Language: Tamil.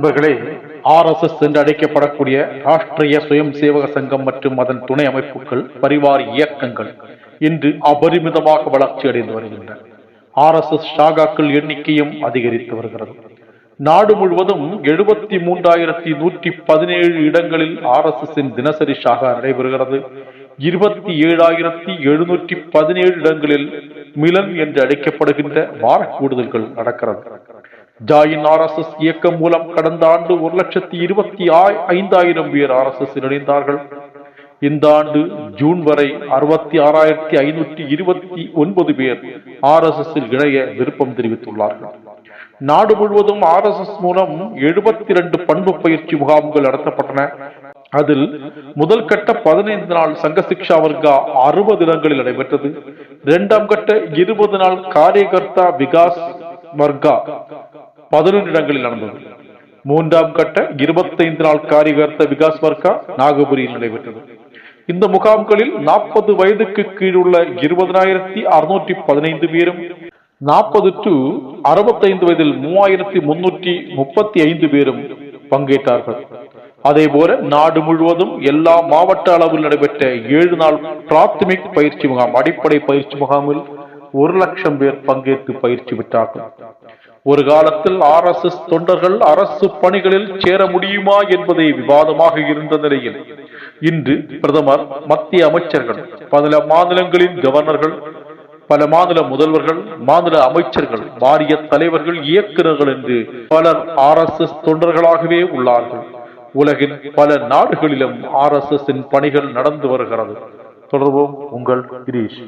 அன்பர்களே ஆர்எஸ்எஸ் என்று அழைக்கப்படக்கூடிய ராஷ்டிரிய சுயம் சேவக சங்கம் மற்றும் அதன் துணை அமைப்புகள் பரிவார் இயக்கங்கள் இன்று அபரிமிதமாக வளர்ச்சி அடைந்து வருகின்றன. ஆர்எஸ்எஸ் ஷாகாக்கள் எண்ணிக்கையும் அதிகரித்து வருகிறது. நாடு முழுவதும் எழுபத்தி மூன்றாயிரத்தி நூற்றி பதினேழு இடங்களில் ஆர்எஸ்எஸ் தினசரி ஷாகா நடைபெறுகிறது. இருபத்தி ஏழாயிரத்தி எழுநூற்றி பதினேழு இடங்களில் மிலன் என்று அழைக்கப்படுகின்ற வார கூடுதல்கள் நடக்கிறது. ஜாயின் ஆர்எஸ்எஸ் இயக்கம் மூலம் கடந்த ஆண்டு ஒரு லட்சத்தி இருபத்தி ஐந்தாயிரம் பேர் ஆர்எஸ்எஸ் இணைந்தார்கள். இந்த ஆண்டு ஜூன் வரை அறுபத்தி ஆறாயிரத்தி ஐநூற்றி இருபத்தி ஒன்பது பேர் ஆர்எஸ்எஸ் இணைய விருப்பம் தெரிவித்துள்ளார்கள். நாடு முழுவதும் ஆர்எஸ்எஸ் மூலம் எழுபத்தி இரண்டு பண்பு பயிற்சி முகாம்கள் நடத்தப்பட்டன. அதில் முதல் கட்ட பதினைந்து நாள் சங்க சிக்ஷா வர்க்கா அறுபது இடங்களில் நடைபெற்றது. இரண்டாம் கட்ட இருபது நாள் காரியகர்த்தா விகாஸ் வர்க்கா பதினொன்று இடங்களில் நடந்தது. மூன்றாம் கட்ட இருபத்தைந்து நாள் காரியகர்த்த விகாஸ் வர்க்கா நாகபுரியில் நடைபெற்றது. இந்த முகாம்களில் நாற்பது வயதுக்கு கீழுள்ள இருபதனாயிரத்தி அறுநூற்றி பதினைந்து பேரும் நாற்பது டு அறுபத்தைந்து வயதில் மூவாயிரத்தி முன்னூற்றி முப்பத்தி ஐந்து பேரும் பங்கேற்றார்கள். அதே போல நாடு முழுவதும் எல்லா மாவட்ட அளவில் நடைபெற்ற ஏழு நாள் பிராத்தமிக் பயிற்சி முகாம் அடிப்படை பயிற்சி முகாமில் ஒரு லட்சம் பேர் பங்கேற்று பயிற்சி பெற்றார்கள். ஒரு காலத்தில் ஆர்எஸ்எஸ் தொண்டர்கள் அரசு பணிகளில் சேர முடியுமா என்பதை விவாதமாக இருந்த நிலையில் இன்று பிரதமர் மத்திய அமைச்சர்கள் பல மாநிலங்களின் கவர்னர்கள் பல மாநில முதல்வர்கள் மாநில அமைச்சர்கள் வாரிய தலைவர்கள் இயக்குநர்கள் என்று பலர் ஆர்எஸ்எஸ் தொண்டர்களாகவே உள்ளார்கள். உலகின் பல நாடுகளிலும் ஆர்எஸ்எஸ் பணிகள் நடந்து வருகிறது. தொடர்போம் உங்கள் கிரீஷ்.